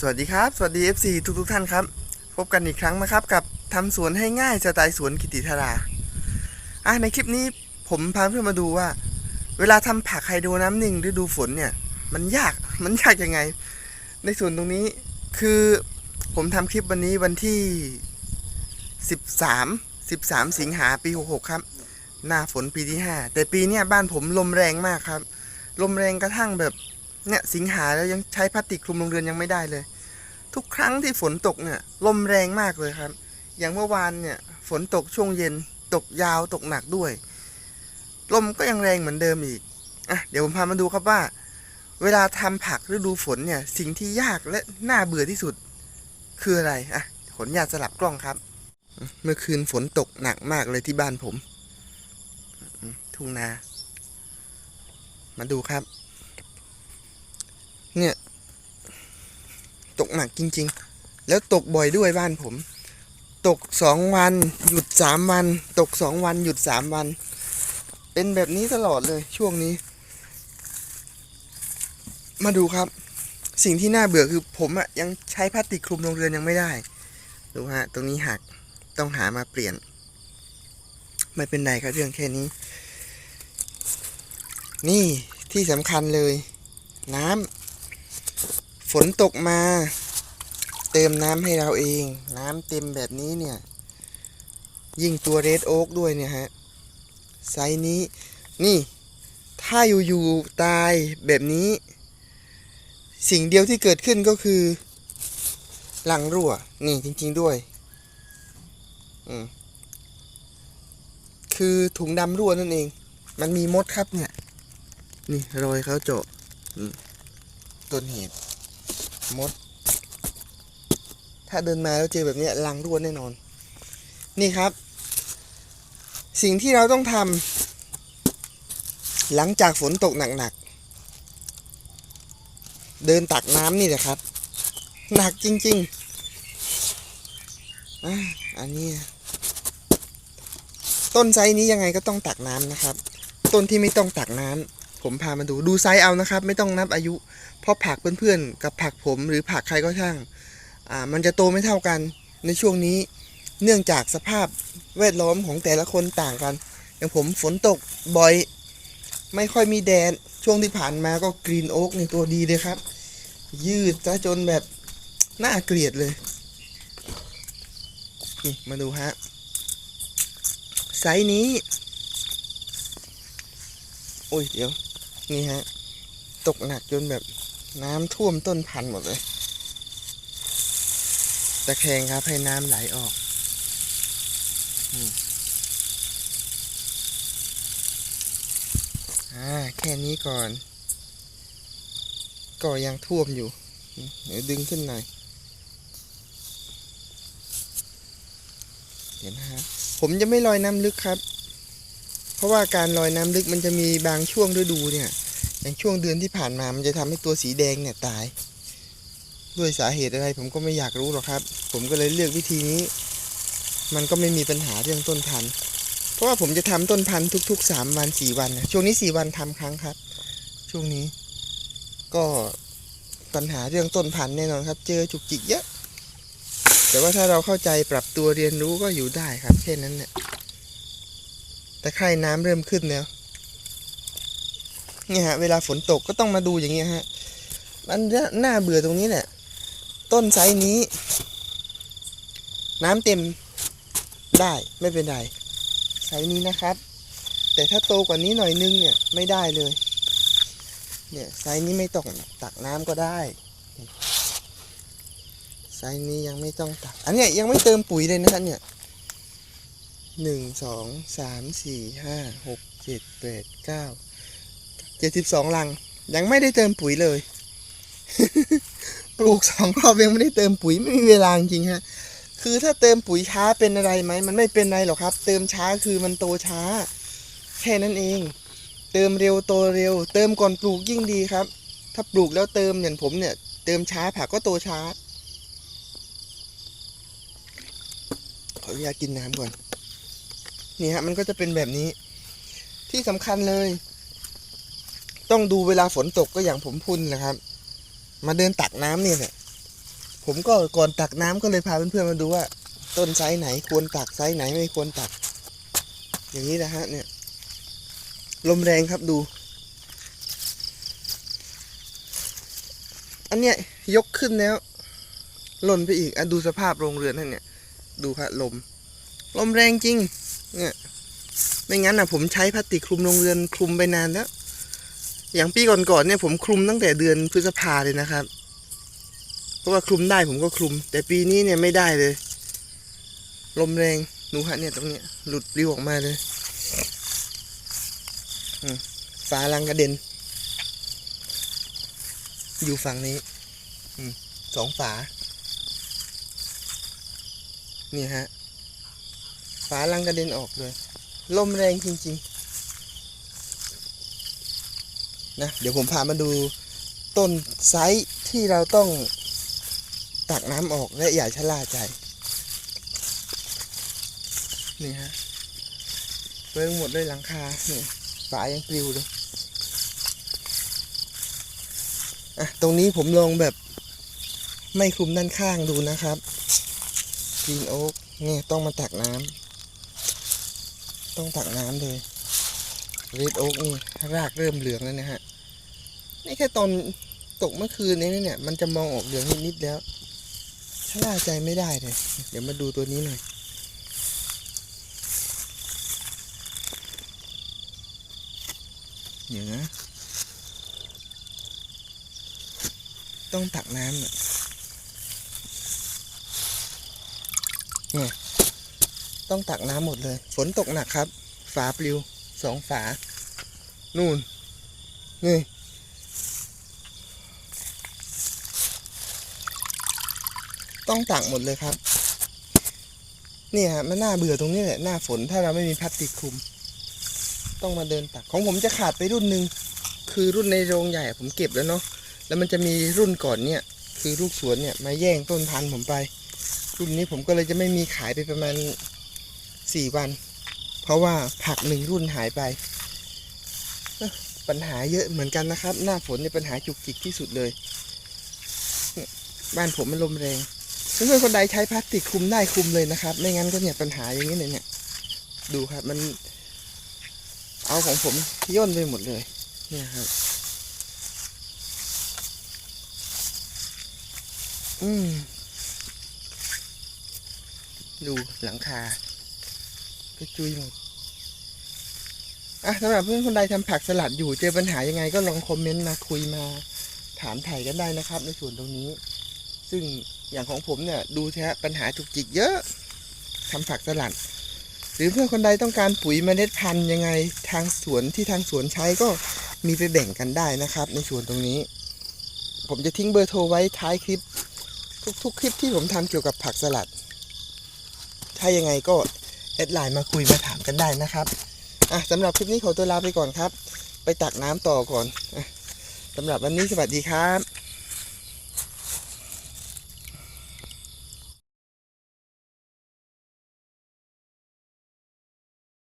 สวัสดีครับ สวัสดี FC ทุกทุกท่านครับ พบกันอีกครั้งนะครับ กับทำสวนให้ง่ายสไตล์สวนกิติธาราอะในคลิปนี้ผมพาเพื่อนมาดูว่า เวลาทำผักไฮโดรน้ำหนึ่งฤดูฝนเนี่ย มันยากมันยากยังไง ในส่วนตรงนี้คือผมทำคลิปวันนี้วันที่ 13 13 สิงหาปี 66 ครับ หน้าฝนปีที่ 5 แต่ปีเนี้ยบ้านผมลมแรงมากครับ ลมแรงกระทั่งแบบ เนี่ยสิงหาแล้วยังใช้พลาสติกคลุมโรงเรือนยังไม่ได้เลย ทุกครั้งที่ฝนตกเนี่ยลมแรงมากเลยครับ อย่างเมื่อวานเนี่ยฝนตกช่วงเย็น ตกยาวตกหนักด้วย ลมก็ยังแรงเหมือนเดิมอีกอะเดี๋ยวผมพามาดูครับว่า เวลาทำผักฤดูฝนเนี่ยสิ่งที่ยากและน่าเบื่อที่สุดคืออะไรอะขออนุญาตสลับกล้องครับ เมื่อคืนฝนตกหนักมากเลยที่บ้านผม ทุ่งนา มาดูครับ เนี่ย ตกหนักจริง ๆ แล้วตกบ่อยด้วยบ้านผม ตกสองวัน หยุดสามวัน ตกสองวัน หยุดสามวัน เป็นแบบนี้ตลอดเลยช่วงนี้ มาดูครับ สิ่งที่น่าเบื่อคือผมอะยังใช้พลาสติกคลุมโรงเรือนยังไม่ได้ดูฮะตรงนี้หักต้องหามาเปลี่ยน ไม่เป็นไรครับเรื่องแค่นี้ นี่ที่สำคัญเลย น้ำ ฝนตกมา เติมน้ำให้เราเอง น้ำเต็มแบบนี้เนี่ย ยิ่งตัวเรดโอ๊กด้วยเนี่ยฮะ ไซส์นี้ นี่ ถ้าอยู่ๆตายแบบนี้ สิ่งเดียวที่เกิดขึ้นก็คือ หลังรั่ว นี่จริง ๆด้วย อืมคือถุงดำรั่วนั่นเอง มันมีมดครับเนี่ย นี่รอยเขาเจาะอืมต้นเหตุ มด ถ้าเดินมาแล้วเจอแบบนี้ลังรั่วแน่นอน นี่ครับ สิ่งที่เราต้องทำหลังจากฝนตกหนักๆ เดินตักน้ำนี่แหละครับ หนักจริงๆอะอันนี้ต้นไซนี้ยังไงก็ต้องตักน้ำนะครับ ต้นที่ไม่ต้องตักน้ำ ผมพามาดูดูไซส์เอานะครับ ไม่ต้องนับอายุ เพราะผักเพื่อนๆ กับผักผมหรือผักใครก็ช่างอ่ามันจะโตไม่เท่ากันในช่วงนี้ เนื่องจากสภาพแวดล้อมของแต่ละคนต่างกัน อย่างผมฝนตกบ่อย ไม่ค่อยมีแดดช่วงที่ผ่านมาก็กรีนโอ๊กในตัวดีเลยครับ ยืดซะจนแบบน่าเกลียดเลยนี่มาดูฮะไซส์นี้ โอ้ย เดี๋ยว นี่ฮะ ตกหนักจนแบบน้ำท่วมต้นพันธุ์หมดเลย ตะแคงครับให้น้ำไหลออกอ่าแค่นี้ก่อน ก็ยังท่วมอยู่เดี๋ยวดึงขึ้นหน่อย เห็นนะฮะผมจะไม่ลอยน้ำลึกครับ เพราะว่าการลอยน้ำลึกมันจะมีบางช่วงฤดูเนี่ย อย่างช่วงเดือนที่ผ่านมามันจะทำให้ตัวสีแดงเนี่ยตาย ด้วยสาเหตุอะไรผมก็ไม่อยากรู้หรอกครับ ผมก็เลยเลือกวิธีนี้ มันก็ไม่มีปัญหาเรื่องต้นพันธุ์ เพราะว่าผมจะทำต้นพันธุ์ทุกๆสามวันสี่วันนะช่วงนี้สี่วันทำครั้งครับ ช่วงนี้ ก็ปัญหาเรื่องต้นพันธุ์แน่นอนครับ เจอจุกจิกเยอะแต่ว่าถ้าเราเข้าใจปรับตัวเรียนรู้ก็อยู่ได้ครับแค่นั้นเนี่ย แต่ไข่น้ำเริ่มขึ้นแล้วเนี่ยฮะเวลาฝนตกก็ต้องมาดูอย่างเงี้ยฮะมันน่าเบื่อตรงนี้แหละ ต้นไซนี้ น้ำเต็มได้ไม่เป็นไรไซนี้นะครับ แต่ถ้าโตกว่านี้หน่อยนึงเนี่ยไม่ได้เลย เนี่ยไซนี้ไม่ต้องตักน้ำก็ได้ไซนี้ยังไม่ต้องตัก อันเนี้ยยังไม่เติมปุ๋ยเลยนะครับเนี่ย หนึ่งสองสามสี่ห้าหกเจ็ดแปดเก้าเจ็ดสิบสองลัง ยังไม่ได้เติมปุ๋ยเลย ปลูกสองรอบยังไม่ได้เติมปุ๋ยไม่มีเวลาจริงฮะ คือถ้าเติมปุ๋ยช้าเป็นอะไรไหมมันไม่เป็นไรหรอกครับ เติมช้าคือมันโตช้า แค่นั้นเอง เติมเร็วโตเร็ว เติมก่อนปลูกยิ่งดีครับ ถ้าปลูกแล้วเติมอย่างผมเนี่ย เติมช้าผักก็โตช้าขออนุญาตกินน้ำก่อน นี่ฮะมันก็จะเป็นแบบนี้ ที่สำคัญเลย ต้องดูเวลาฝนตกก็อย่างผมพูดแหละครับ มาเดินตักน้ำเนี่ยแหละผมก็ก่อนตักน้ำก็เลยพาเพื่อนๆมาดูว่า ต้นไซส์ไหนควรตักไซส์ไหนไม่ควรตัก อย่างนี้นะฮะเนี่ย ลมแรงครับดู อันเนี้ยยกขึ้นแล้วหล่นไปอีกอะดูสภาพโรงเรือนนั่นเนี่ย ดูครับลม ลมแรงจริง ไม่งั้นอะผมใช้พลาสติกคลุมโรงเรือนคลุมไปนานแล้ว อย่างปีก่อนๆเนี่ยผมคลุมตั้งแต่เดือนพฤษภาเลยนะครับ เพราะว่าคลุมได้ผมก็คลุม แต่ปีนี้เนี่ยไม่ได้เลย ลมแรงดูฮะเนี่ยตรงเนี้ยหลุดปลิวออกมาเลยฝาลังกระเด็น อยู่ฝั่งนี้อสองฝา นี่ฮะ ฝาลังกระเด็นออกเลย ลมแรงจริงๆนะเดี๋ยวผมพามาดูต้นไซส์ที่เราต้องตักน้ำออกและอย่าชะล่าใจ นี่ฮะเปิงหมดเลยหลังคานี่ยฝายังปลิวเลยอะตรงนี้ผมลองแบบไม่คลุมด้านข้างดูนะครับกรีนโอ๊กเนี่ยต้องมาตักน้ำ ต้องตักน้ำเลยเรดโอ๊กนี่รากเริ่มเหลืองแล้วนะฮะนี่แค่ตอนตกเมื่อคืนนี้เนี่ย มันจะมองออกเหลืองนิดๆแล้วชะล่าใจไม่ได้เลย เดี๋ยวมาดูตัวนี้หน่อยเดี๋ยวนะ ต้องตักน้ำเนี่ยเนี่ย ต้องตักน้ำหมดเลย ฝนตกหนักครับ ฝาปลิวสองฝา นู่น นี่ ต้องตักหมดเลยครับเนี่ยฮะมันน่าเบื่อตรงนี้แหละ หน้าฝนถ้าเราไม่มีพลาสติกคลุม ต้องมาเดินตัก ของผมจะขาดไปรุ่นหนึ่ง คือรุ่นในโรงใหญ่ผมเก็บแล้วเนาะ แล้วมันจะมีรุ่นก่อนเนี่ย คือลูกสวนเนี่ยมาแย่งต้นพันธุ์ผมไป รุ่นนี้ผมก็เลยจะไม่มีขายไปประมาณ สี่วัน เพราะว่าผักหนึ่งรุ่นหายไป ปัญหาเยอะเหมือนกันนะครับ หน้าฝนเนี่ยปัญหาจุกจิกที่สุดเลย บ้านผมมันลมแรงเพื่อนคนใดใช้พลาสติกคุมได้คุมเลยนะครับ ไม่งั้นก็เนี่ยปัญหาอย่างนี้เลยเนี่ย ดูครับมัน เอาของผมย่นไปหมดเลย เนี่ยครับ อืมดูหลังคา กระจุยหมดอะสำหรับเพื่อนคนใดทำผักสลัดอยู่เจอปัญหายังไงก็ลองคอมเมนต์มาคุยมาถามถ่ายกันได้นะครับ ในส่วนตรงนี้ ซึ่งอย่างของผมเนี่ยดูแท้ปัญหาจุกจิกเยอะทำผักสลัด หรือเพื่อนคนใดต้องการปุ๋ยเมล็ดพันธุ์ยังไงทางสวนที่ทางสวนใช้ก็มีไปแบ่งกันได้นะครับ ในส่วนตรงนี้ ผมจะทิ้งเบอร์โทรไว้ท้ายคลิป ทุกๆคลิปที่ผมทำเกี่ยวกับผักสลัด ถ้ายังไงก็ แอดไลน์มาคุยมาถามกันได้นะครับอะสำหรับคลิปนี้ขอตัวลาไปก่อนครับ ไปตักน้ำต่อก่อนอะสำหรับวันนี้สวัสดีครับ